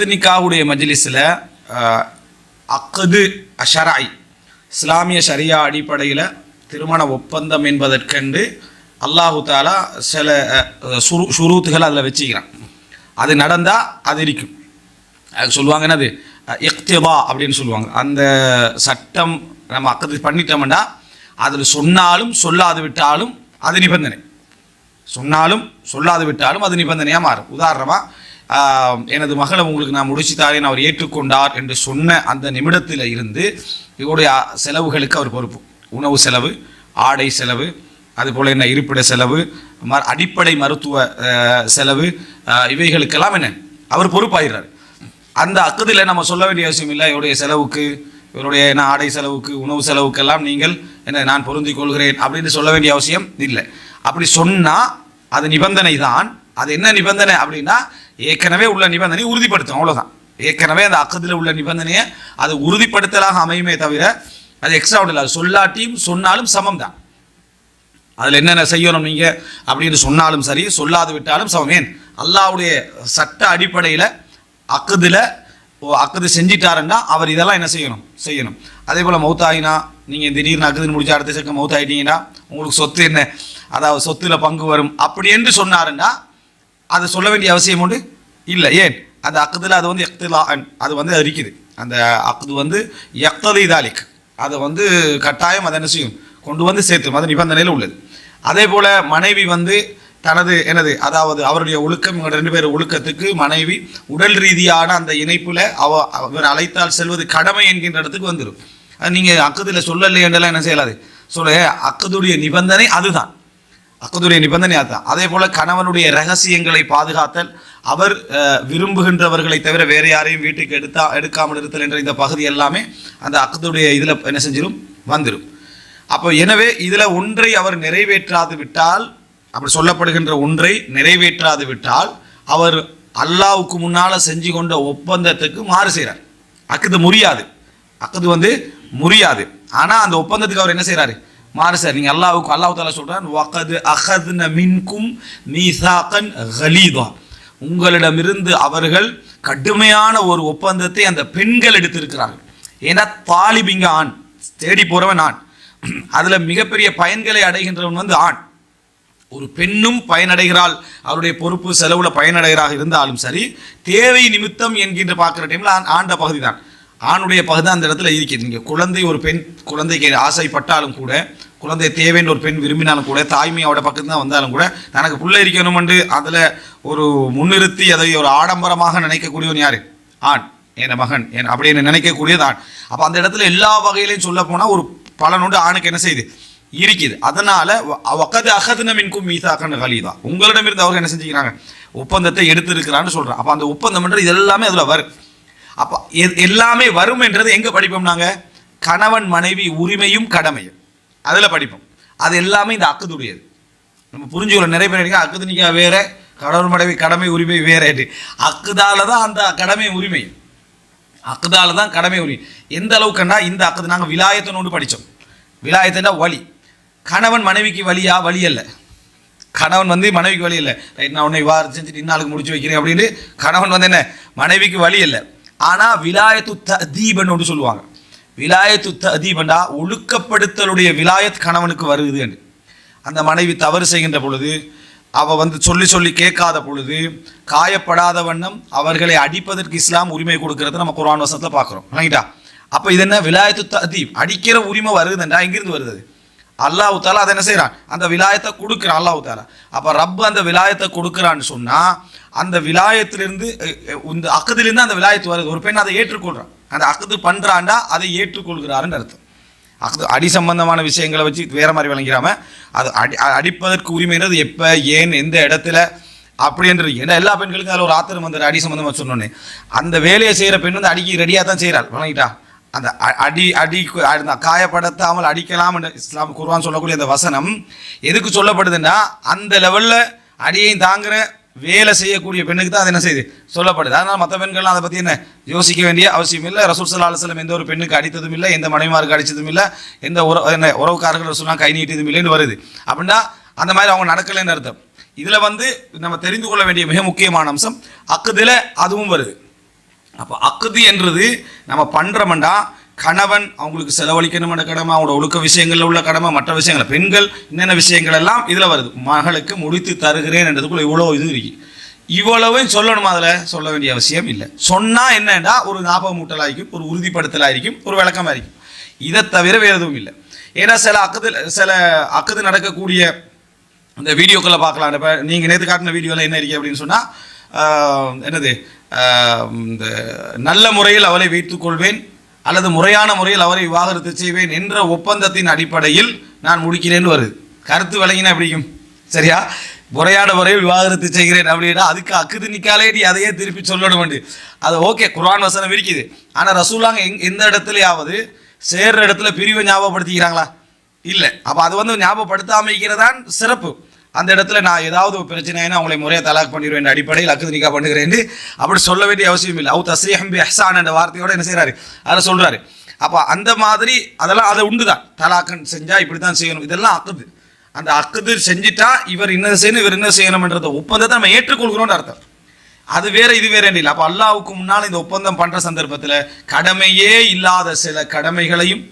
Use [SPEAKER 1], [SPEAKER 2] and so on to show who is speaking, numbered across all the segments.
[SPEAKER 1] நிக்காவுடைய மஜ்லிஸில் அக்கது அஷராய் இஸ்லாமிய ஷரியா அடிப்படையில் திருமண ஒப்பந்தம் என்பதற்கென்று அல்லாஹு தாலா சில சுரு சுரூத்துகள் அதில் வச்சுக்கிறான். அது நடந்தால் அது இருக்கும். அது சொல்லுவாங்க என்னது? இக்திபா அப்படின்னு சொல்லுவாங்க. அந்த சட்டம் நம்ம அக்கது பண்ணிட்டோம்னா அதில் சொன்னாலும் சொல்லாது விட்டாலும் அது நிபந்தனை. சொன்னாலும் சொல்லாது விட்டாலும் அது நிபந்தனையாக மாறும். உதாரணமாக எனது மகளை உங்களுக்கு நான் முடிச்சு தாரேன் அவர் ஏற்றுக்கொண்டார் என்று சொன்ன அந்த நிமிடத்தில் இருந்து இவருடைய செலவுகளுக்கு அவர் பொறுப்பு. உணவு செலவு ஆடை செலவு அதுபோல் என்ன இருப்பிட செலவு ம அடிப்படை மருத்துவ செலவு இவைகளுக்கெல்லாம் என்ன அவர் பொறுப்பாகிறார் அந்த அக்கத்தில் நம்ம சொல்ல வேண்டிய அவசியம் இல்லை இவருடைய செலவுக்கு இவருடைய என்ன ஆடை செலவுக்கு உணவு செலவுக்கெல்லாம் நீங்கள் என்ன நான் பொருந்திக் கொள்கிறேன் அப்படின்னு சொல்ல வேண்டிய அவசியம் இல்லை. அப்படி சொன்னால் அது நிபந்தனை தான் அது என்ன நிபந்தனை அப்படின்னா ஏற்கனவே உள்ள நிபந்தனை உறுதிப்படுத்தும் அவ்வளோதான் ஏற்கனவே அந்த அக்கத்தில் உள்ள நிபந்தனையை அது உறுதிப்படுத்தலாக அமையுமே தவிர அது எக்ஸ்ட்ரா இல்லை அது சொல்லாட்டியும் சொன்னாலும் சமம் தான் அதில் என்னென்ன செய்யணும் நீங்கள் அப்படின்னு சொன்னாலும் சரி சொல்லாது விட்டாலும் சமம். ஏன்? அல்லாவுடைய சட்ட அடிப்படையில் அக்குதில் அக்குது செஞ்சிட்டாருன்னா அவர் இதெல்லாம் என்ன செய்யணும்? செய்யணும். அதே போல் மௌத்தாயினா நீங்கள் திடீர்னு அக்குதுன்னு முடிச்சு அடுத்த செக்க மௌத்தாயிட்டீங்கன்னா உங்களுக்கு சொத்து என்ன? அதாவது சொத்தில் பங்கு வரும். அப்படி என்று சொன்னாருன்னா அதை சொல்ல வேண்டிய அவசியம் உண்டு? இல்லை. ஏன்? அந்த அக்குதில் அது வந்து எக்திலா அது வந்து அது இருக்குது அந்த அக்குது வந்து எக்ததி தாலிக். அதை வந்து கட்டாயம் அதை என்ன செய்யும்? கொண்டு வந்து சேர்த்தும் அது நிபந்தனையில் உள்ளது. அதே போல் மனைவி வந்து தனது எனது அதாவது அவருடைய ஒழுக்கம் இவங்க ரெண்டு பேர் ஒழுக்கத்துக்கு மனைவி உடல் ரீதியான அந்த இணைப்பில் அவ அவர் அழைத்தால் செல்வது கடமை என்கின்ற இடத்துக்கு வந்துடும் அது நீங்கள் அக்குதில் சொல்லலையென்றெல்லாம் என்ன செய்யலாது? சொல்ல அக்குதுடைய நிபந்தனை அதுதான். அக்கதுடைய நிபந்தனை அதுதான். அதே போல கணவனுடைய ரகசியங்களை பாதுகாத்தல் அவர் விரும்புகின்றவர்களை தவிர வேறு யாரையும் வீட்டுக்கு எடுத்தா எடுக்காமல் இருத்தல் என்ற இந்த பகுதி எல்லாமே அந்த அக்கதுடைய இதில் என்ன செஞ்சிடும் வந்துடும் அப்போ எனவே இதில் ஒன்றை அவர் நிறைவேற்றாது விட்டால் அப்படி சொல்லப்படுகின்ற ஒன்றை நிறைவேற்றாது விட்டால் அவர் அல்லாவுக்கு முன்னால் செஞ்சு கொண்ட ஒப்பந்தத்துக்கு மாறு செய்கிறார் அக்குது முறியாது. அக்குது வந்து முறியாது. ஆனால் அந்த ஒப்பந்தத்துக்கு அவர் என்ன செய்கிறாரு மாறு சார் நீங்கள் அல்லாவுக்கு அல்லாஹு தாலா சொல்கிறான் வகது அகதுன மின்கும் மீசாக்கன் ஹலீதான் உங்களிடமிருந்து அவர்கள் கடுமையான ஒரு ஒப்பந்தத்தை அந்த பெண்கள் எடுத்திருக்கிறார்கள். ஏன்னா தாலிபிங்க ஆண் தேடி போகிறவன் ஆண். அதில் மிகப்பெரிய பயன்களை அடைகின்றவன் வந்து ஆண். ஒரு பெண்ணும் பயனடைகிறாள் அவருடைய பொறுப்பு செலவில் பயனடைகிறாக இருந்தாலும் சரி தேவை நிமித்தம் என்கின்ற பார்க்குற டைமில் ஆண்ட பகுதி தான் ஆணுடைய பகுதி தான் அந்த இடத்துல இருக்கிறது. நீங்கள் குழந்தை ஒரு பெண் குழந்தைக்கு ஆசைப்பட்டாலும் கூட குழந்தை தேவைன்னு ஒரு பெண் விரும்பினாலும் கூட தாய்மை அவட தான் வந்தாலும் கூட தனக்கு பிள்ளை இருக்கணும்னு அதில் ஒரு முன்னிறுத்தி அதை ஒரு ஆடம்பரமாக நினைக்கக்கூடியவன் யார்? ஆண். என் மகன். என் அப்படின்னு நினைக்கக்கூடியது ஆண். அப்போ அந்த இடத்துல எல்லா வகையிலையும் சொல்ல போனால் ஒரு பலனுண்டு ஆணுக்கு என்ன செய்யுது? இருக்குது. அதனால வக்கது அகதுன மின்கும் மீசாக்கன் கலீதா. உங்களிடமிருந்து அவங்க என்ன செஞ்சுக்கிறாங்க? ஒப்பந்தத்தை எடுத்திருக்கிறான்னு சொல்கிறான் அப்போ அந்த ஒப்பந்தம்ன்றது இது எல்லாமே அதில் வரும். அப்போ எ- எல்லாமே வரும் என்றது எங்கே படிப்போம் நாங்கள் கணவன் மனைவி உரிமையும் கடமையும். அதில் படிப்போம். அது எல்லாமே இந்த அக்குதுடையது நம்ம புரிஞ்சுக்கணும் நிறைய பேர் நினைக்கிறோம், அக்குது நிக்கா வேற கணவன் மனைவி கடமை உரிமை வேற அக்குதால தான் அந்த கடமை உரிமை. அக்குதால தான் கடமை உரிமை. எந்த அளவுக்குன்னா இந்த அக்குது நாங்கள் விலாயத்தினோடு படித்தோம் விலாயத்தினா வழி கணவன் மனைவிக்கு வழியா வழி அல்ல. கணவன் வந்து மனைவிக்கு வழி இல்லை ரைட் நான் உன்னை விவாதம் செஞ்சுட்டு இன்னாளுக்கு முடிச்சு வைக்கிறேன் அப்படின்னு கணவன் வந்து என்ன? மனைவிக்கு வழி இல்லை ஆனால் விலாயத்து தீபன் ஒன்று சொல்லுவாங்க. விலாயத்து தீபண்டா ஒழுக்கப்படுத்தலுடைய விலாயத் கணவனுக்கு வருது என்று. அந்த மனைவி தவறு செய்கின்ற பொழுது அவ வந்து சொல்லி சொல்லி கேட்காத பொழுது காயப்படாத வண்ணம் அவர்களை அடிப்பதற்கு இஸ்லாம் உரிமை கொடுக்கறத நம்ம குரான் வசத்தில் பார்க்குறோம். ரைட்டா அப்போ இது என்ன? விலாயத்து ததீப் அடிக்கிற உரிமை வருதுன்றா எங்கிருந்து வருது? அல்லாஹு தாலா அதை என்ன செய்கிறான் அந்த விலாயத்தை கொடுக்குறான் அல்லாஹு தாலா அப்போ ரப் அந்த விலாயத்தை கொடுக்குறான்னு சொன்னால் அந்த விலாயத்திலிருந்து இந்த அக்கதிலிருந்து அந்த விலாயத்து வருது. ஒரு பெண் அதை ஏற்றுக்கொள்கிறான் அந்த அக்குது பண்ணுறாண்டா அதை ஏற்றுக்கொள்கிறாருன்னு அர்த்தம். அக்குது அடி சம்பந்தமான விஷயங்களை வச்சு வேறு மாதிரி விளங்கிறாம அது அடி அடிப்பதற்கு உரிமைன்றது எப்போ ஏன் எந்த இடத்துல அப்படின்றது ஏன்னா எல்லா பெண்களுக்கும் அதில் ஒரு ஆத்திரம் வந்துடுற அடி சம்மந்தமாக சொன்னோன்னே. அந்த வேலையை செய்கிற பெண் வந்து அடிக்க ரெடியாக தான் செய்கிறாள் வழங்கிட்டா அந்த அடி அடி காயப்படுத்தாமல் அடிக்கலாம் என்று இஸ்லாம் குர்வான் சொல்லக்கூடிய அந்த வசனம் எதுக்கு சொல்லப்படுதுன்னா அந்த லெவலில் அடியையும் தாங்குகிற வேலை செய்யக்கூடிய பெண்ணுக்கு தான் அது என்ன செய்யுது? சொல்லப்படுது. அதனால் மற்ற பெண்கள்லாம் அதை பற்றி என்ன? யோசிக்க வேண்டிய அவசியம் இல்லை. ரசூல் சல்லா அலுவலம் எந்த ஒரு பெண்ணுக்கு அடித்ததும் இல்லை எந்த மனைவிமாருக்கு அடித்ததும் இல்லை எந்த உறவு என்ன உறவுக்காரர்கள் சொன்னால் கை நீட்டியதும் இல்லைன்னு வருது. அப்படின்னா அந்த மாதிரி அவங்க நடக்கலைன்னு அர்த்தம். இதில் வந்து நம்ம தெரிந்து கொள்ள வேண்டிய மிக முக்கியமான அம்சம் அக்குதில் அதுவும் வருது. அப்போ அக்குது என்றது நம்ம பண்ணுறோம்னா கணவன் அவங்களுக்கு செலவழிக்கணும்ன்ற கடமை அவங்களோட ஒழுக்க விஷயங்களில் உள்ள கடமை மற்ற விஷயங்கள் பெண்கள் என்னென்ன விஷயங்கள் எல்லாம் இதில் வருது. மகளுக்கு முடித்து தருகிறேன் என்றதுக்குள்ள இவ்வளோ இது இருக்கு. இவ்வளவும் சொல்லணும் அதில்? சொல்ல வேண்டிய அவசியம் இல்லை. சொன்னால் என்னன்னா ஒரு ஞாபகம் மூட்டலாக ஒரு உறுதிப்படுத்தலாக இருக்கும் ஒரு விளக்கமாக இருக்கும் இதை தவிர வேறு எதுவும் இல்லை. ஏன்னா சில அக்கத்தில் சில அக்கது நடக்கக்கூடிய அந்த வீடியோக்களை பார்க்கலாம். இப்போ நீங்கள் நேற்று காட்டின வீடியோவில் என்ன இருக்கு அப்படின்னு சொன்னால் என்னது? இந்த நல்ல முறையில் அவளை வைத்துக்கொள்வேன் அல்லது முறையான முறையில் அவரை விவாகரத்து செய்வேன் என்ற ஒப்பந்தத்தின் அடிப்படையில் நான் முடிக்கிறேன்னு வருது. கருத்து விளங்கினா எப்படியும்? சரியா? முறையான முறையில் விவாகரத்து செய்கிறேன் அப்படின்னா அதுக்கு அக்குது நிக்காலே நீ அதையே திருப்பி சொல்லணும் அது ஓகே குர்ஆன் வசனம் இருக்குது ஆனால் ரசூலாங்க எங் எந்த இடத்துலையாவது சேர்ற இடத்துல பிரிவை ஞாபகப்படுத்திக்கிறாங்களா? இல்லை. அப்போ அது வந்து ஞாபகப்படுத்தாமைக்கிறதான் சிறப்பு. அந்த இடத்துல நான் ஏதாவது ஒரு பிரச்சனைனா அவங்களை முறையாக தலாக் பண்ணிடுவேன் அடிப்படையில் அக்குது நிக்கா பண்ணுகிறேன் அப்படி சொல்ல வேண்டிய அவசியம் இல்லை. அவு தஸ்ரீஹம் பி என்ற வார்த்தையோட என்ன செய்கிறாரு அதை சொல்கிறாரு அப்போ அந்த மாதிரி அதெல்லாம் அதை உண்டு தான் தலாக்கன் செஞ்சால் இப்படி தான் செய்யணும். இதெல்லாம் அக்குது. அந்த அக்குது செஞ்சுட்டா இவர் என்ன செய்யணும் இவர் என்ன செய்யணும்ன்றத ஒப்பந்தத்தை நம்ம ஏற்றுக்கொள்கிறோம்னு அர்த்தம். அது வேற இது வேற இல்லை. அப்போ அல்லாவுக்கு முன்னால் இந்த ஒப்பந்தம் பண்ணுற சந்தர்ப்பத்தில் கடமையே இல்லாத சில கடமைகளையும்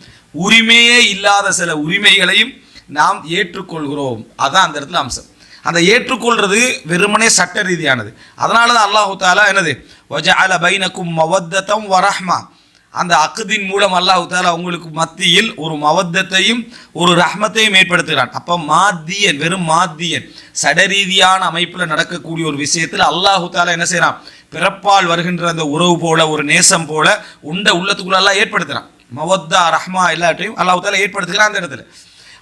[SPEAKER 1] உரிமையே இல்லாத சில உரிமைகளையும் நாம் ஏற்றுக்கொள்கிறோம். அதான் அந்த இடத்துல அம்சம். அந்த ஏற்றுக்கொள்வது வெறுமனே சட்ட ரீதியானது. அதனால தான் அல்லாஹு தாலா என்னது? வஜஅல பைனக்கும் மவத்தத்தம் வரஹ்மா. அந்த அக்குதின் மூலம் அல்லாஹு தாலா உங்களுக்கு மத்தியில் ஒரு மவத்தத்தையும் ஒரு ரஹ்மத்தையும் ஏற்படுத்துகிறான். அப்போ மாத்தியன் வெறும் மாத்தியன் சடரீதியான அமைப்பில் நடக்கக்கூடிய ஒரு விஷயத்தில் அல்லாஹு தாலா என்ன செய்கிறான் பிறப்பால் வருகின்ற அந்த உறவு போல ஒரு நேசம் போல உண்ட உள்ளத்துக்குள்ள எல்லாம் ஏற்படுத்துகிறான் மவத்தா ரஹ்மா எல்லாத்தையும் அல்லாஹு தாலா ஏற்படுத்துகிறான் அந்த இடத்துல.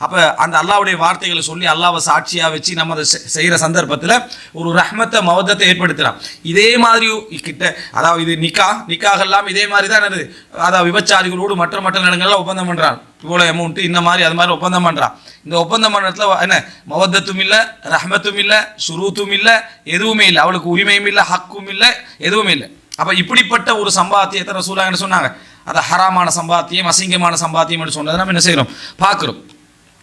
[SPEAKER 1] அப்போ அந்த அல்லாவுடைய வார்த்தைகளை சொல்லி அல்லாவை சாட்சியாக வச்சு நம்ம அதை செய்கிற சந்தர்ப்பத்தில் ஒரு ரஹ்மத்தை மவதத்தை ஏற்படுத்துகிறான் இதே மாதிரி கிட்ட அதாவது இது நிக்கா நிக்காக எல்லாம் இதே மாதிரி தான் என்னது அதாவது விபச்சாரிகளோடு மற்ற மற்ற இடங்கள்லாம் ஒப்பந்தம் பண்ணுறான் இவ்வளோ அமௌண்ட்டு இந்த மாதிரி அது மாதிரி ஒப்பந்தம் பண்ணுறான் இந்த ஒப்பந்தம் பண்ணுறதுல என்ன? மவத்தத்தும் இல்லை ரஹ்மத்தும் இல்லை சுருத்தும் இல்லை எதுவுமே இல்லை. அவளுக்கு உரிமையும் இல்லை ஹக்கும் இல்லை எதுவுமே இல்லை. அப்போ இப்படிப்பட்ட ஒரு சம்பாத்தியத்தை ரசூலா என்ன சொன்னாங்க. அதை ஹராமான சம்பாத்தியம் அசிங்கமான சம்பாத்தியம் சொன்னதை நம்ம என்ன செய்கிறோம் பார்க்குறோம்.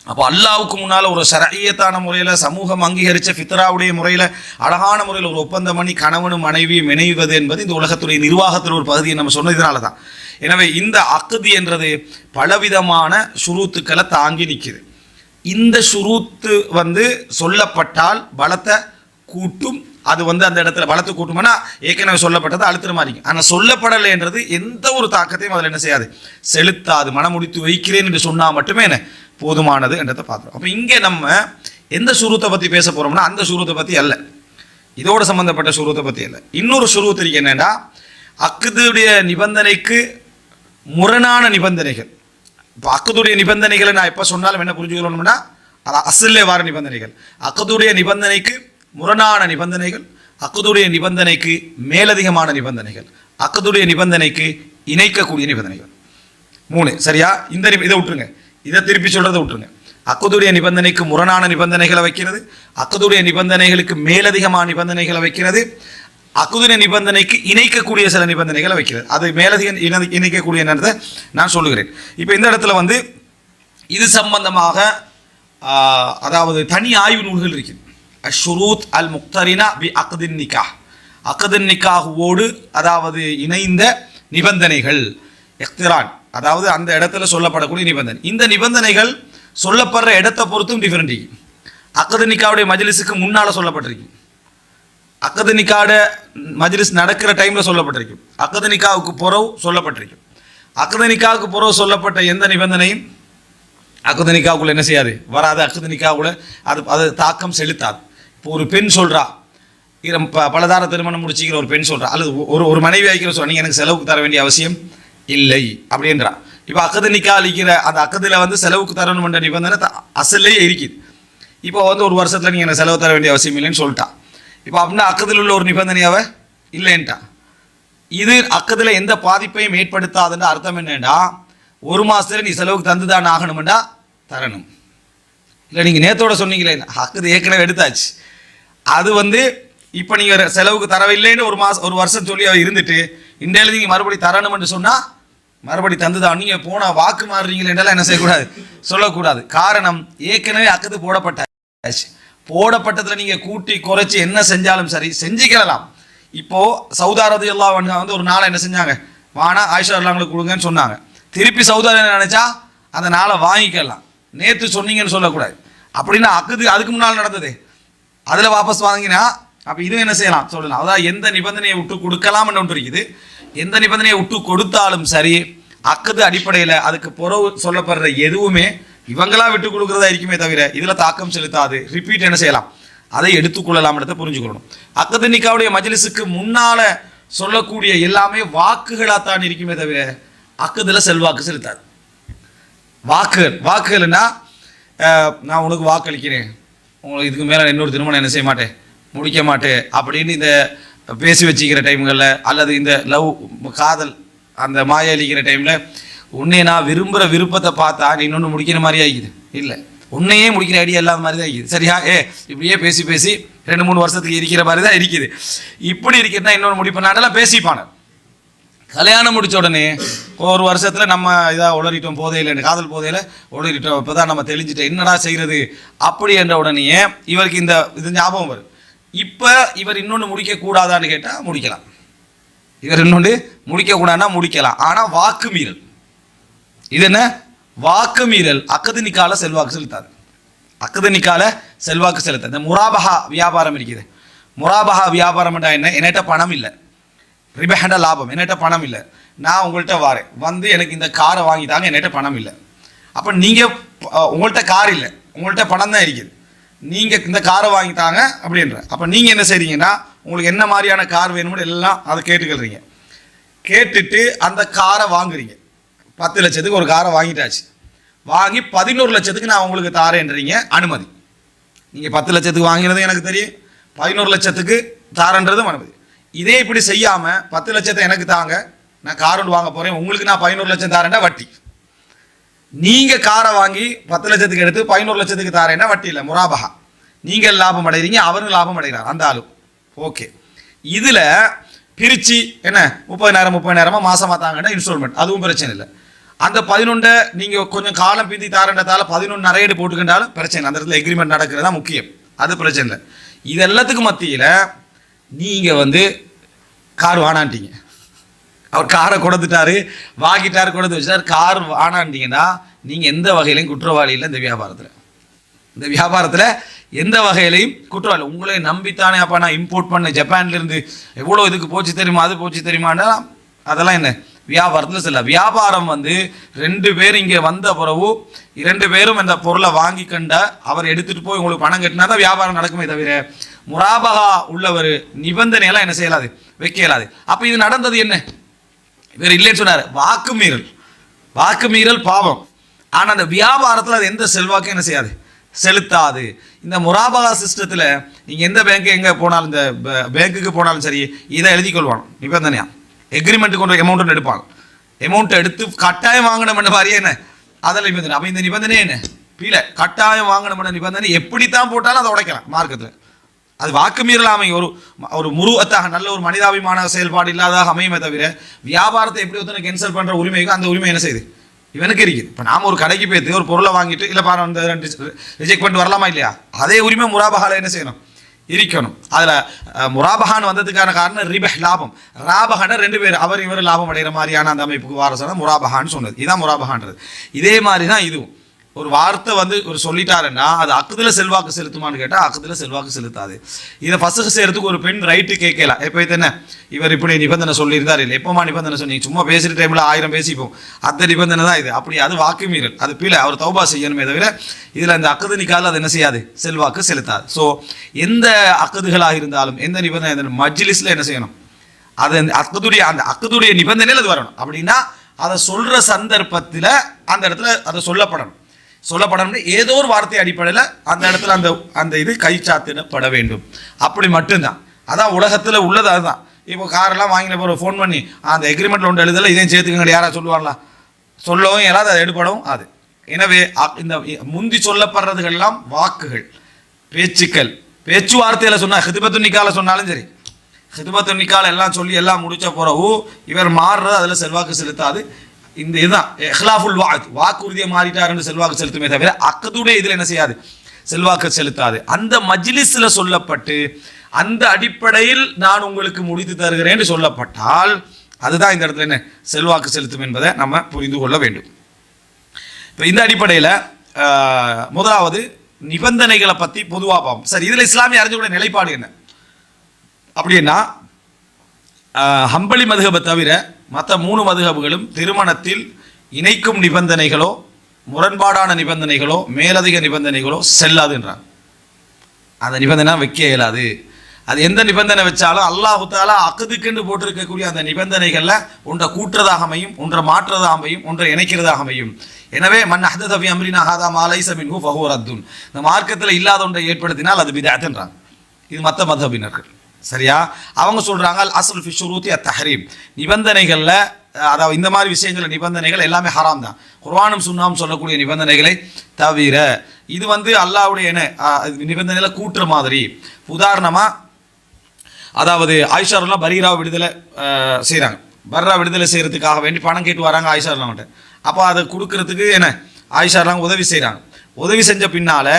[SPEAKER 1] அப்போ அல்லாவுக்கு முன்னால் ஒரு சரியத்தான முறையில் சமூகம் அங்கீகரித்த ஃபித்ராவுடைய முறையில் அழகான முறையில் ஒரு ஒப்பந்தம் பண்ணி கணவனும் மனைவியும் இணைவது என்பது இந்த உலகத்துடைய நிர்வாகத்தில் ஒரு பகுதியை நம்ம சொன்னதுனால தான் எனவே இந்த அக்குதி என்றது பலவிதமான சுரூத்துக்களை தாங்கி நிற்கிது இந்த சுரூத்து வந்து சொல்லப்பட்டால் பலத்தை கூட்டும். அது வந்து அந்த இடத்துல பலத்து கூட்டும்னா ஏற்கனவே சொல்லப்பட்டது அழுத்துற மாதிரி. ஆனால் சொல்லப்படலைன்றது எந்த ஒரு தாக்கத்தையும் அதில் என்ன செய்யாது. செலுத்தாது மனமுடித்து வைக்கிறேன் என்று சொன்னால் மட்டுமே என்ன? போதுமானது என்றதை பார்க்குறோம். அப்போ இங்கே நம்ம எந்த சுரூத்தை பற்றி பேச போகிறோம்னா அந்த சுரூத்தை பற்றி அல்ல. இதோட சம்மந்தப்பட்ட சுரூத்தை பற்றி அல்ல. இன்னொரு சுரூத்து இருக்கு என்னன்னா அக்குதுடைய நிபந்தனைக்கு முரணான நிபந்தனைகள். இப்போ அக்குதுடைய நிபந்தனைகளை நான் எப்போ சொன்னாலும் என்ன புரிஞ்சுக்கணும்னா அது அசல்லே வார நிபந்தனைகள். அக்குதுடைய நிபந்தனைக்கு முரணான நிபந்தனைகள் அக்குதுடைய நிபந்தனைக்கு மேலதிகமான நிபந்தனைகள் அக்குதுடைய நிபந்தனைக்கு இணைக்கக்கூடிய நிபந்தனைகள். மூணு சரியா? இந்த இதை விட்டுருங்க. இதை திருப்பி சொல்றதை விட்டுருங்க. அக்குதுடைய நிபந்தனைக்கு முரணான நிபந்தனைகளை வைக்கிறது அக்குதுடைய நிபந்தனைகளுக்கு மேலதிகமான நிபந்தனைகளை வைக்கிறது அக்குதுடைய நிபந்தனைக்கு இணைக்கக்கூடிய சில நிபந்தனைகளை வைக்கிறது. அது மேலதிக இணைக்கக்கூடிய என்னதை நான் சொல்லுகிறேன். இப்போ இந்த இடத்துல வந்து இது சம்பந்தமாக அதாவது தனி ஆய்வு நூல்கள் இருக்குது. அஷுரூத் அல் முக்தரினா பி அக்தின் நிக்காஹ் அக்தின் நிக்காஹுவோடு அதாவது இணைந்த நிபந்தனைகள். எக்திரான் அதாவது அந்த இடத்துல சொல்லப்படக்கூடிய நிபந்தனை. இந்த நிபந்தனைகள் சொல்லப்படுற இடத்தை பொறுத்தும் டிஃப்ரெண்ட் அக்கது நிக்காவுடைய மஜ்லிஸுக்கு முன்னால் சொல்லப்பட்டிருக்கு. அக்கது நிக்காட மஜ்லிஸ் நடக்கிற டைமில் சொல்லப்பட்டிருக்கும் அக்கது நிக்காவுக்கு புறவு சொல்லப்பட்டிருக்கும் அக்கது நிக்காவுக்கு புறவு சொல்லப்பட்ட எந்த நிபந்தனையும் அக்குது என்ன செய்யாது? வராது. அக்குது அது அது தாக்கம் செலுத்தாது. ஒரு பெண் சொல்கிறா இரம் ப பலதார திருமணம் முடிச்சிக்கிற ஒரு பெண் சொல்கிறா அல்லது ஒரு ஒரு மனைவி ஆகிக்கிற சொல்றா. எனக்கு செலவுக்கு தர வேண்டிய அவசியம் இல்லை. அப்படின்றா. இப்போ அக்கது நிக்கா அளிக்கிற அந்த அக்கத்தில் வந்து செலவுக்கு தரணுமென்ற நிபந்தனை த- அசல்லையே இருக்குது. இப்போ வந்து ஒரு வருஷத்தில் நீங்கள் எனக்கு செலவு தர வேண்டிய அவசியம் இல்லைன்னு சொல்லிட்டா. இப்போ அப்படின்னா அக்கத்தில் உள்ள ஒரு நிபந்தனையாவ இல்லைன்ட்டா. இது அக்கத்தில் எந்த பாதிப்பையும் ஏற்படுத்தாதுன்ற அர்த்தம் என்னென்னா ஒரு மாதத்தில் நீ செலவுக்கு தந்துதான் ஆகணும்டா தரணும். இல்லை நீங்கள் நேத்தோட சொன்னீங்களே அக்கது ஏற்கனவே எடுத்தாச்சு. அது வந்து இப்போ நீங்கள் செலவுக்கு தரவில்லைன்னு ஒரு மாதம் ஒரு வருஷம் சொல்லி அவர் இருந்துட்டு இன்றையில நீங்கள் மறுபடி தரணும்னு சொன்னால் மறுபடி தந்துதான். நீங்கள் போன வாக்கு மாறுறீங்களேன்றலாம் என்ன செய்யக்கூடாது? சொல்லக்கூடாது. காரணம் ஏற்கனவே அக்கத்து போடப்பட்டாச்சு. போடப்பட்டதில் நீங்கள் கூட்டி குறைச்சி என்ன செஞ்சாலும் சரி செஞ்சுக்கலாம் இப்போது சவுதாரதி எல்லாம் வந்து ஒரு நாளை என்ன செஞ்சாங்க? வானா ஆயிஷா அல்லாங்களுக்கு கொடுங்கன்னு சொன்னாங்க. திருப்பி சவுதாரி நினச்சா? அந்த நாளை வாங்கிக்கலாம் நேற்று சொன்னீங்கன்னு சொல்லக்கூடாது. அப்படின்னா அக்குது அதுக்கு முன்னால் நடந்தது. அதில் வாபஸ் வாங்கினா அப்போ இதுவும் என்ன செய்யலாம்? சொல்லலாம் அதாவது எந்த நிபந்தனையை விட்டு கொடுக்கலாம்னு ஒன்று இருக்குது. எந்த நிபந்தனையை விட்டு கொடுத்தாலும் சரி அக்குது அடிப்படையில் அதுக்கு புறவு சொல்லப்படுற எதுவுமே இவங்களா விட்டு கொடுக்குறதா இருக்குமே தவிர இதில் தாக்கம் செலுத்தாது. ரிப்பீட் என்ன செய்யலாம்? அதை எடுத்துக்கொள்ளலாம்ன்றதை புரிஞ்சுக்கொள்ளணும் அக்கது நிக்காவுடைய மஜ்லிஸுக்கு முன்னால் சொல்லக்கூடிய எல்லாமே வாக்குகளாக தான் இருக்குமே தவிர அக்குதுல செல்வாக்கு செலுத்தாது. வாக்குகள். வாக்குகள்னா நான் உனக்கு வாக்களிக்கிறேன். உங்களுக்கு இதுக்கு மேலே இன்னொரு திருமணம் என்ன செய்ய மாட்டேன்? முடிக்க மாட்டேன். அப்படின்னு இந்த பேசி வச்சுக்கிற டைம்களில் அல்லது இந்த லவ் காதல் அந்த மாயளிக்கிற டைமில் உன்னை நான் விரும்புகிற விருப்பத்தை பார்த்தா நீ இன்னொன்று முடிக்கிற மாதிரி ஆகிக்குது. இல்லை. உன்னையே முடிக்கிற ஐடியா இல்லாத மாதிரி தான் இருக்குது சரியா? ஏ இப்படியே பேசி பேசி ரெண்டு மூணு வருஷத்துக்கு இருக்கிற மாதிரி தான் இருக்குது இப்படி இருக்கிறதா இன்னொன்று முடிப்பேன். பேசிப்பானு கல்யாணம் முடிச்ச உடனே ஒரு வருஷத்தில் நம்ம இதாக உளறிட்டோம் போதையில் காதல் போதையில் உளறிட்டோம் இப்பதான் நம்ம தெளிஞ்சிட்டோம் என்னடா செய்கிறது அப்படி என்ற உடனேயே இவருக்கு இந்த இது ஞாபகம் வரும். இப்போ இவர் இன்னொன்று முடிக்கக்கூடாதான்னு கேட்டால் முடிக்கலாம். இவர் இன்னொன்று முடிக்கக்கூடாதுன்னா முடிக்கலாம். ஆனால் வாக்கு மீறல். இது என்ன? வாக்கு மீறல். அக்கதனிக்கால செல்வாக்கு செலுத்தாது. அக்கதனிக்கால செல்வாக்கு செலுத்தாது. இந்த முராபஹா வியாபாரம் இருக்குது. முராபஹா வியாபாரம்டா என்ன? என்கிட்ட பணம் இல்லை. ரிபேண்டா லாபம். என்கிட்ட பணம் இல்லை. நான் உங்கள்கிட்ட வாரேன். வந்து எனக்கு இந்த காரை வாங்கி தாங்க என்கிட்ட பணம் இல்லை. அப்போ நீங்கள் உங்கள்கிட்ட கார் இல்லை. உங்கள்கிட்ட பணம் தான் இருக்குது. நீங்கள் இந்த காரை வாங்கி தாங்க அப்படின்ற. அப்போ நீங்கள் என்ன செய்றீங்கன்னா உங்களுக்கு என்ன மாதிரியான கார் வேணும்னு எல்லாம் அதை கேட்டுக்கிறீங்க. கேட்டுட்டு அந்த காரை வாங்குறீங்க. பத்து லட்சத்துக்கு ஒரு காரை வாங்கிட்டாச்சு. வாங்கி பதினோரு லட்சத்துக்கு நான் உங்களுக்கு தாரேன்றீங்க. அனுமதி. நீங்கள் பத்து லட்சத்துக்கு வாங்கினது எனக்கு தெரியும். பதினோரு லட்சத்துக்கு தாரன்றதும் அனுமதி. இதே இப்படி செய்யாமல் பத்து லட்சத்தை எனக்கு தாங்க. நான் கார் ஒன்று வாங்க போகிறேன் உங்களுக்கு நான் பதினோரு லட்சம் தாரேன்னா வட்டி. நீங்கள் காரை வாங்கி பத்து லட்சத்துக்கு எடுத்து பதினோரு லட்சத்துக்கு தாரேன்னா வட்டி இல்லை. முராபகா நீங்கள் லாபம் அடைகிறீங்க அவரும் லாபம் அடைகிறார். அந்த ஆளும் ஓகே. இதில் பிரித்து என்ன? முப்பதினாயிரம் முப்பதினாயிரமா மாசமா தாங்கன்னா இன்ஸ்டால்மெண்ட் அதுவும் பிரச்சனை இல்லை. அந்த பதினொன்றை நீங்கள் கொஞ்சம் காலம் பிந்தி தாரன்றதால பதினொன்று நரையீடு போட்டுக்கிட்டாலும் பிரச்சனை அந்த இடத்துல எக்ரிமெண்ட் நடக்கிறது தான் முக்கியம். அது பிரச்சனை இல்லை. இது எல்லாத்துக்கும் மத்தியில் நீங்கள் வந்து கார் வானான்ட்டீங்க. அவர் காரை கொடுத்துட்டாரு வாங்கிட்டார் கொடுத்து வச்சார் கார் வானான்ட்டீங்கன்னா நீங்கள் எந்த வகையிலையும் குற்றவாளி இல்லை இந்த வியாபாரத்தில். இந்த வியாபாரத்தில் எந்த வகையிலையும் குற்றவாளி உங்களை நம்பித்தானே அப்போ நான் இம்போர்ட் பண்ண ஜப்பான்லேருந்து எவ்வளோ இதுக்கு போச்சு தெரியுமா அது போச்சு தெரியுமான்னா அதெல்லாம் என்ன? வியாபாரத்தில் சில வியாபாரம் வந்து ரெண்டு பேரும் இங்கே வந்த பிறகு இரண்டு பேரும் இந்த பொருளை வாங்கி கண்ட அவர் எடுத்துகிட்டு போய் உங்களுக்கு பணம் கட்டினா தான் வியாபாரம் நடக்குமே தவிர முராபகா உள்ளவர் நிபந்தனையெல்லாம் என்ன செய்யலாது? வைக்க இயலாது அப்போ இது நடந்தது என்ன? இவர் இல்லைன்னு சொன்னார். வாக்கு மீறல். வாக்கு மீறல் பாவம். ஆனால் அந்த வியாபாரத்தில் அது எந்த செல்வாக்கும் என்ன செய்யாது? செலுத்தாது. இந்த முராபகா சிஸ்டத்தில் நீங்கள் எந்த பேங்க்கு எங்கே போனாலும் இந்த பேங்க்குக்கு போனாலும் சரி இதை எழுதி கொள்வான். நிபந்தனையா? எக்ரிமெண்ட் கொண்டு அமௌண்ட் எடுப்பாங்க அமௌண்ட்டை எடுத்து கட்டாயம் வாங்கணும்னு மாதிரியே என்ன? அதில் நிபந்தனை. அப்போ இந்த நிபந்தனை என்ன? பீல கட்டாயம் வாங்கணும்னு நிபந்தனை எப்படி தான் போட்டாலும் அதை உடைக்கலாம் மார்க்கத்தில். அது வாக்கு மீறலாமை. ஒரு ஒரு முருவத்தாக நல்ல ஒரு மனிதாபிமான செயல்பாடு இல்லாததாக அமையுமே தவிர வியாபாரத்தை எப்படி ஒருத்தனை கேன்சல் பண்ணுற உரிமைக்கு அந்த உரிமை என்ன செய்யுது? இவனுக்கு இருக்குது. இப்போ நாம் ஒரு கடைக்கு போய்த்து ஒரு பொருளை வாங்கிட்டு இல்லை பாரு அந்த ரெண்டு ரிஜெக்ட் பண்ணிட்டு வரலாமா இல்லையா? அதே உரிமை முராபகால என்ன செய்யணும்? இருக்கணும். அதில் முராபகான் வந்ததுக்கான காரணம் ரிபஹ் லாபம். ராபகான ரெண்டு பேர். அவர் இவர் லாபம் அடைகிற மாதிரியான அந்த அமைப்புக்கு வாரசான முராபகான்னு சொன்னது. இதுதான் முராபகான்றது இதே மாதிரி தான் இதுவும். ஒரு வார்த்தை வந்து ஒரு சொல்லிட்டாருன்னா அது அக்குதில் செல்வாக்கு செலுத்துமான்னு கேட்டால் அக்கத்தில் செல்வாக்கு செலுத்தாது. இதை ஃபஸ்ட்டு செய்கிறதுக்கு ஒரு பெண் ரைட்டு கேட்கலாம் எப்போ தானே இவர் இப்படி நிபந்தனை சொல்லியிருந்தார் இல்லை எப்போமா நிபந்தனை சொன்னீங்க? சும்மா பேசுகிற டைமில் ஆயிரம் பேசிப்போம். அந்த நிபந்தனை தான் இது. அப்படி அது வாக்கு மீறல். அது பீல அவர் தௌபா செய்யணுமே தவிர இதில் அந்த அக்குது நிக்கால் அது என்ன செய்யாது? செல்வாக்கு செலுத்தாது. ஸோ எந்த அக்குதுகளாக இருந்தாலும் எந்த நிபந்தனை இருந்தாலும் மஜ்லிஸில் என்ன செய்யணும்? அது அந்த அக்குதுடைய அந்த அக்குதுடைய நிபந்தனையில் அது வரணும். அப்படின்னா அதை சொல்கிற சந்தர்ப்பத்தில் அந்த இடத்துல அதை சொல்லப்படணும். சொல்லப்படணும்னு ஏதோ ஒரு வார்த்தை அடிப்படையில் அந்த இடத்துல அந்த அந்த இது கைச்சாத்திடப்பட வேண்டும். அப்படி மட்டும்தான். அதான் உலகத்தில் உள்ளது அதுதான். இப்போ காரெல்லாம் வாங்கின போகிற ஃபோன் பண்ணி அந்த எக்ரிமெண்ட்டில் ஒன்று எழுதல இதையும் சேர்த்துக்கங்க யாராவது சொல்லுவாங்களா? சொல்லவும் இயலாது அதை எடுப்படவும் அது எனவே இந்த முந்தி சொல்லப்படுறதுகள்லாம் வாக்குகள் பேச்சுக்கள் பேச்சுவார்த்தையில் சொன்னால் ஹிதுபத்து நிக்கால சொன்னாலும் சரி ஹிதுபத்து நிக்கால எல்லாம் சொல்லி எல்லாம் முடிச்ச பிறகு இவர் மாறுறது அதில் செல்வாக்கு செலுத்தாது. இந்த இதுதான். எஹ்லாஃபுல் வாக் வாக்குறுதியை மாறிட்டாருன்னு செல்வாக்கு செலுத்துமே தவிர அக்கதுடைய இதில் என்ன செய்யாது? செல்வாக்கு செலுத்தாது. அந்த மஜ்லிஸில் சொல்லப்பட்டு அந்த அடிப்படையில் நான் உங்களுக்கு முடித்து தருகிறேன் என்று சொல்லப்பட்டால் அதுதான் இந்த இடத்துல என்ன? செல்வாக்கு செலுத்தும் என்பதை நம்ம புரிந்து கொள்ள வேண்டும். இப்போ இந்த அடிப்படையில் முதலாவது நிபந்தனைகளை பற்றி பொதுவாக பார்ப்போம். சரி இதில் இஸ்லாமிய அறிஞர்களுடைய நிலைப்பாடு என்ன? அப்படின்னா ஹம்பளி மதுகபை தவிர மற்ற மூணு மதுகபுகளும் திருமணத்தில் இணைக்கும் நிபந்தனைகளோ முரண்பாடான நிபந்தனைகளோ மேலதிக நிபந்தனைகளோ செல்லாதுன்றான். அந்த நிபந்தனை வைக்க இயலாது. அது எந்த நிபந்தனை வச்சாலும் அல்லாஹு தாலா அக்குதுக்கென்று போட்டிருக்கக்கூடிய அந்த நிபந்தனைகளில் ஒன்றை கூட்டுறதாக அமையும் ஒன்றை மாற்றுறதாக அமையும் ஒன்றை இணைக்கிறதாக அமையும். எனவே மன் அஹதபி அம்ரின் அஹாதா மாலை மின்ஹு ஃபஹூர் அத்துன் இந்த மார்க்கத்தில் இல்லாத ஒன்றை ஏற்படுத்தினால் அது பிதாத்துன்றான் இது மற்ற மதபினர்கள் சரியா? அவங்க சொல்கிறாங்க அல் அஸ்ல் ஃபி அத் தஹரீம் நிபந்தனைகளில் அதாவது இந்த மாதிரி விஷயங்கள் நிபந்தனைகள் எல்லாமே ஹராம் தான். குர்ஆனும் சுன்னாவும் சொல்லக்கூடிய நிபந்தனைகளை தவிர இது வந்து அல்லாவுடைய என்ன நிபந்தனைகளை கூட்டுற மாதிரி. உதாரணமாக அதாவது ஆயிஷாரெல்லாம் பரீரா விடுதலை செய்கிறாங்க பர்ரா விடுதலை செய்கிறதுக்காக வேண்டி பணம் கேட்டு வராங்க ஆயிஷார்லாம்கிட்ட அப்போ அதை கொடுக்கறதுக்கு என்ன? ஆயிஷார்லாம் உதவி செய்கிறாங்க உதவி செஞ்ச பின்னால்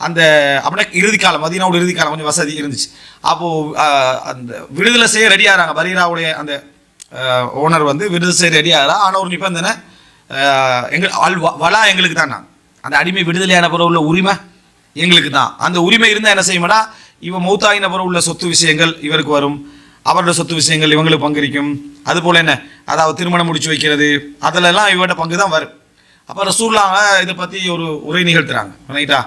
[SPEAKER 1] அந்த அப்படின்னா இறுதி காலம் மதீனாவோட இறுதி காலம் கொஞ்சம் வசதி இருந்துச்சு. அப்போது அந்த விடுதலை செய்ய ரெடி ஆகிறாங்க பரீராவுடைய அந்த ஓனர் வந்து விடுதலை செய்ய ரெடி ஆகிறா ஆனால் ஒரு நிபந்தனை எங்கள் அல் வ- வலா எங்களுக்கு தான். அந்த அடிமை விடுதலையான பிறகு உள்ள உரிமை எங்களுக்கு தான். அந்த உரிமை இருந்தால் என்ன செய்யுமாடா? இவன் மௌத்தாயின பிறகு உள்ள சொத்து விஷயங்கள் இவருக்கு வரும். அவரோட சொத்து விஷயங்கள் இவங்களுக்கு பங்களிக்கும். அதுபோல் என்ன? அதாவது திருமணம் முடிச்சு வைக்கிறது. அதிலெல்லாம் இவரோட பங்கு தான் வரும். அப்போ ரசூல்லாங்க இதை பற்றி ஒரு உரை நிகழ்த்துறாங்க. ரைட்டா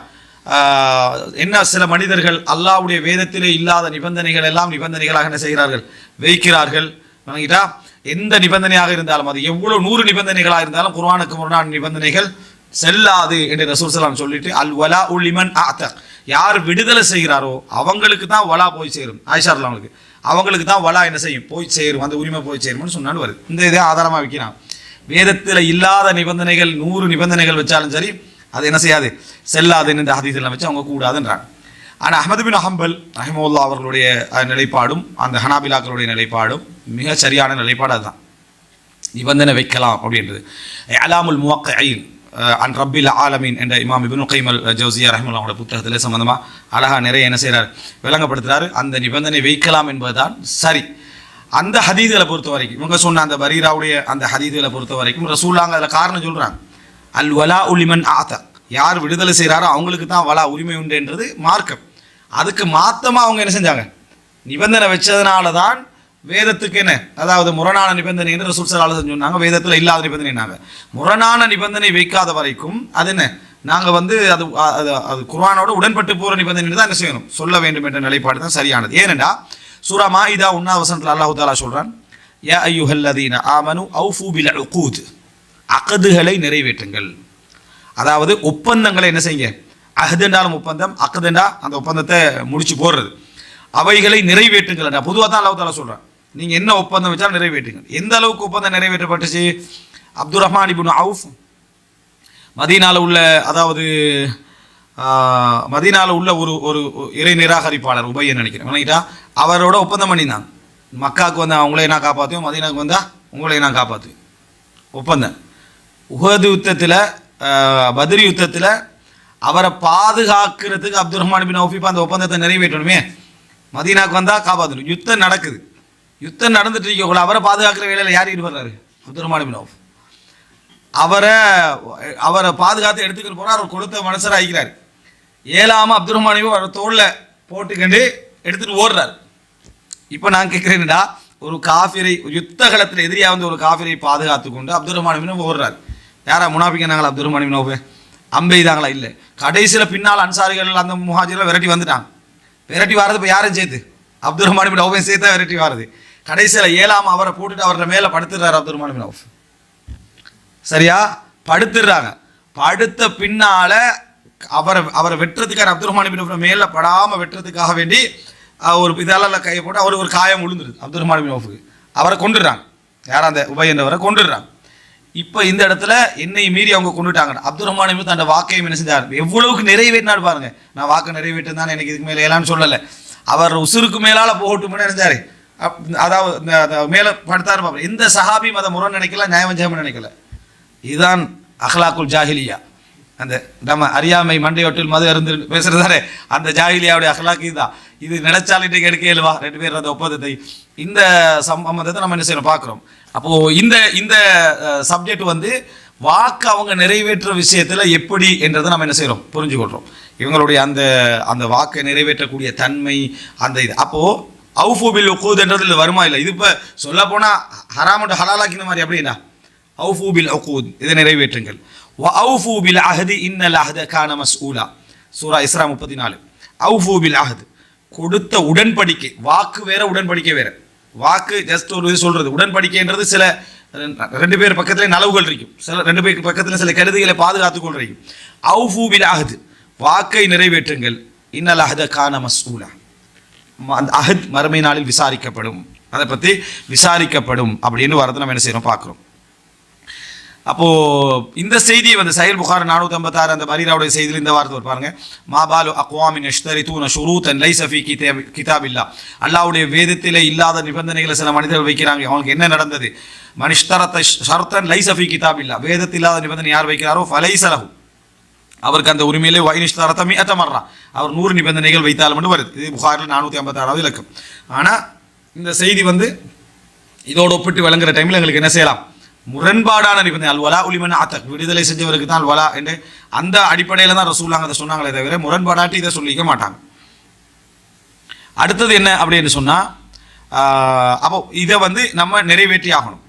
[SPEAKER 1] என்ன சில மனிதர்கள் அல்லாவுடைய வேதத்திலே இல்லாத நிபந்தனைகள் எல்லாம் நிபந்தனைகளாக என்ன செய்கிறார்கள்? வைக்கிறார்கள். வணங்கிட்டா எந்த நிபந்தனையாக இருந்தாலும் அது எவ்வளவு நூறு நிபந்தனைகளாக இருந்தாலும் குர்வானுக்கு முரணான நிபந்தனைகள் செல்லாது என்று ரசூல் சலாம் சொல்லிட்டு அல் வலா உலிமன் ஆத்த யார் விடுதலை செய்கிறாரோ அவங்களுக்கு தான் வலா போய் சேரும். ஆயிஷா அவங்களுக்கு அவங்களுக்கு தான் வலா என்ன செய்யும்? போய் சேரும். அந்த உரிமை போய் சேரும்னு சொன்னாலும் வருது. இந்த இதை ஆதாரமாக வைக்கிறான். வேதத்தில் இல்லாத நிபந்தனைகள் நூறு நிபந்தனைகள் வச்சாலும் சரி அது என்ன செய்யாது? செல்லாதுன்னு இந்த ஹதீஸெல்லாம் வச்சு அவங்க கூடாதுன்றாங்க. ஆனால் அஹமது பின் அஹம்பல் ரஹிமுல்லா அவர்களுடைய நிலைப்பாடும் அந்த ஹனாபிலாக்களுடைய நிலைப்பாடும் மிக சரியான நிலைப்பாடு அதுதான். நிபந்தனை வைக்கலாம் அப்படின்றது. அலாமுல் முவக்கைன் அன் ரப்பில் ஆலமீன் என்ற இமாம் இபின் கைமல் ஜவுசியா ரஹ்மல்லாவோட புத்தகத்தில் சம்மந்தமாக அழகாக நிறைய என்ன செய்கிறார் விளங்கப்படுத்துகிறார் அந்த நிபந்தனை வைக்கலாம் என்பதுதான் சரி. அந்த ஹதீதுகளை பொறுத்த வரைக்கும் இவங்க சொன்ன அந்த பரீராவுடைய அந்த ஹதீதுகளை பொறுத்த வரைக்கும் ரசூல்லாங்க அதில் காரணம் சொல்கிறாங்க அல் வலா உலிமன் ஆத்த யார் விடுதலை செய்கிறாரோ அவங்களுக்கு தான் வலா உரிமை உண்டுன்றது மார்க்கம். அதுக்கு மாத்தமாக அவங்க என்ன செஞ்சாங்க? நிபந்தனை வச்சதுனால தான் வேதத்துக்கு என்ன? அதாவது முரணான நிபந்தனை என்று ரசூல் சலாஹ் சொன்னாங்க. வேதத்தில் இல்லாத நிபந்தனைனாங்க முரணான நிபந்தனை வைக்காத வரைக்கும் அது என்ன? நாங்கள் வந்து அது அது அது குர்ஆனோட உடன்பட்டு போகிற நிபந்தனை தான் என்ன செய்யணும்? சொல்ல வேண்டும் என்ற நிலைப்பாடு தான் சரியானது. ஏனெண்டா சூரா மாஇதா உன்னாவசனத்தில் அல்லாஹு தாலா சொல்கிறான் யா ஐயுஹல்லதீன ஆமனு அவுஃபு பில் உகூத் அகதுகளை நிறைவேற்றுங்கள். அதாவது ஒப்பந்தங்களை என்ன செய்யுங்க? அஹதுண்டாலும் ஒப்பந்தம் அகதுண்டா அந்த ஒப்பந்தத்தை முடிச்சு போடுறது. அவைகளை நிறைவேற்றுங்கள் பொதுவாக தான் அல்லாஹ் தாலா சொல்றான். நீங்கள் என்ன ஒப்பந்தம் வச்சாலும் நிறைவேற்றுங்கள். எந்த அளவுக்கு ஒப்பந்தம் நிறைவேற்றப்பட்டுச்சு? அப்துல் ரஹ்மான் இபின் அவுஃப் மதீனாவில் உள்ள அதாவது மதீனாவில் உள்ள ஒரு ஒரு இறை நிராகரிப்பாளர் உபயன் நினைக்கிறேன். விளங்கிட்டா அவரோட ஒப்பந்தம் பண்ணியிருந்தாங்க மக்காவுக்கு வந்து அவங்களே நான் காப்பாற்றுவேன் மதீனாவுக்கு வந்தால் உங்களை நான் காப்பாற்றுவேன் ஒப்பந்தம். உகது யுத்தத்தில் பத்ரி யுத்தத்தில் அவரை பாதுகாக்கிறதுக்கு அப்துல் ரஹ்மான் பின் அவுஃபிப் அந்த ஒப்பந்தத்தை நிறைவேற்றணுமே. மதீனாக்கு வந்தால் காப்பாற்றணும் யுத்தம் நடக்குது. யுத்தம் நடந்துட்டு இருக்கக்குள்ள அவரை பாதுகாக்கிற வேலையில் யார் ஈடுபடுறாரு? Abdul Rahman bin Awf. அவரை அவரை பாதுகாத்து எடுத்துக்கிட்டு போனால் அவர் கொடுத்த மனுஷராக ஆகிக்கிறார் ஏழாம அப்துல் ரஹ்மான் அவர் தோளில் போட்டுக்கண்டு எடுத்துகிட்டு ஓடுறார். இப்போ நான் கேட்குறேன்டா ஒரு காஃபிரை யுத்த களத்தில் எதிரியாக வந்து ஒரு காஃபிரை பாதுகாத்து கொண்டு அப்துல் ரஹ்மான் ஓடுறாரு ஓடுறார். யாரா முனாபிக்கனாங்களா அப்துல் ரஹ்மான் பின் அம்பெய்தாங்களா? இல்லை. கடைசியில் பின்னால் அன்சாரிகள் அந்த முஹாஜிரில் விரட்டி வந்துட்டாங்க. விரட்டி வரது இப்போ யாரும் சேர்த்து? அப்துல் ரஹ்மான் பின் அவுஃபையும் தான் விரட்டி வாரது. கடைசியில் ஏழாம் அவரை போட்டுட்டு அவரோட மேலே படுத்துடுறாரு அப்துல் ரஹ்மான் பின் அவுஃப் சரியா? படுத்துடுறாங்க. படுத்த பின்னால அவரை அவரை வெட்டுறதுக்காக அப்துல் ரஹ்மான் பின் மேலே படாமல் வெட்டுறதுக்காக வேண்டி ஒரு இதால கையை போட்டு அவர் ஒரு காயம் விழுந்துருது அப்துல் ரஹ்மான் பின் அவுஃபுக்கு அவரை கொண்டுடுறாங்க யார் அந்த உபய் என்றவரை கொண்டுடுறாங்க இப்போ இந்த இடத்துல என்னை மீறி அவங்க கொண்டுட்டாங்க அப்துல் ரஹ்மான் தன்னோட வாக்கையும் என்ன செஞ்சார்? எவ்வளவுக்கு நிறைவேற்றினார் பாருங்க. நான் வாக்கு நிறைவேற்றினா எனக்கு இதுக்கு மேலே ஏலான்னு சொல்லலை. அவர் உசுருக்கு மேலால போகட்டும் நினைச்சாரு அப்- அதாவது மேலே மேல படுத்தாரு பாப்பா எந்த சஹாபியும் அதை முரண் நினைக்கல நியாயம் ஜெயம் நினைக்கல. இதுதான் அஹ்லாக்குல் ஜாஹிலியா. அந்த நம்ம அறியாமை மண்டையொட்டில் மது அருந்து பேசுறதானே? அந்த ஜாகிலியாவுடைய அகலாக்கி தான் இது நினைச்சால் இன்றைக்கு எடுக்க இயலுவா ரெண்டு பேர் அந்த ஒப்பந்தத்தை. இந்த சம்பந்தத்தை நம்ம என்ன செய்யணும்? பார்க்குறோம். அப்போ இந்த இந்த சப்ஜெக்ட் வந்து வாக்கு அவங்க நிறைவேற்ற விஷயத்துல எப்படி என்றதை நம்ம என்ன செய்றோம்? புரிஞ்சுக்கொள்றோம் இவங்களுடைய அந்த அந்த வாக்கை நிறைவேற்றக்கூடிய தன்மை அந்த இது. அப்போ அவுஃபூபில் ஒக்கூதுன்றது இல்லை வருமா இல்லை? இது இப்போ சொல்ல போனால் ஹராமட்டு ஹலாலாக்கின மாதிரி அப்படின்னா அவுஃபூபில் ஒக்கூத் இதை நிறைவேற்றுங்கள். அவுஃபூபில் அஹது இன்னல் அஹத கான மஸ்ஊலா. சூரா இஸ்ரா முப்பத்தி நாலு. அவுஃபூபில் அஹது கொடுத்த உடன்படிக்கை வாக்கு வேற உடன்படிக்கை வேற. வாக்கு ஜஸ்ட் ஒரு இது சொல்றது. உடன்படிக்கைன்றது சில ரெண்டு பேர் பக்கத்தில் நலவுகள் இருக்கும். சில ரெண்டு பேர் பக்கத்தில் சில கருதிகளை பாதுகாத்துக் கொள்றீங்க. அவுஃபூபில் அஹது. வாக்கை நிறைவேற்றுங்கள். இன்னல் அகத கான மசூலா ம- அந்த அஹத் மறுமை நாளில் விசாரிக்கப்படும். அதை பற்றி விசாரிக்கப்படும். அப்படின்னு வரது நம்ம என்ன செய்யறோம் பார்க்குறோம். அப்போ இந்த செய்தியை வந்து சஹீல் புகார் நானூத்தி ஐம்பத்தாறு அந்த பரீராவுடைய செய்தியில் இந்த வார்த்தை வரும். பாருங்க. மாபாலு அக்வாமின் எஷ்தரி தூன ஷுரூத்தன் லைஸ் ஃபி கிதாப் கிதாப் இல்லா அல்லாவுடைய வேதத்திலே இல்லாத நிபந்தனைகளை சில மனிதர்கள் வைக்கிறாங்க. அவங்களுக்கு என்ன நடந்தது? மனிஷ்தரத்த ஷர்த்தன் லைஸ் ஃபி கிதாப் இல்லா வேதத்தில் இல்லாத நிபந்தனை யார் வைக்கிறாரோ? ஃபலைசலஹு அவருக்கு அந்த உரிமையிலே வைனிஷ்தாரத்தமி அத்தமர்றா அவர் நூறு நிபந்தனைகள் வைத்தாலும் மட்டும் வருது? இது புகாரில் நானூற்றி ஐம்பத்தாறாவது இலக்கம். ஆனால் இந்த செய்தி வந்து இதோடு ஒப்பிட்டு விளங்குற டைமில் எங்களுக்கு என்ன செய்யலாம்? முரண்பாடான நிபந்தனை. அல்வலா உலிமன் ஆத்தக் விடுதலை செஞ்சவருக்கு தான் அல்வலா என்று அந்த அடிப்படையில் தான் ரசூலாங்க அதை சொன்னாங்களே தவிர முரண்பாடாட்டி இதை சொல்லிக்க மாட்டாங்க. அடுத்தது என்ன அப்படின்னு சொன்னால் அப்போ இதை வந்து நம்ம நிறைவேற்றி ஆகணும்.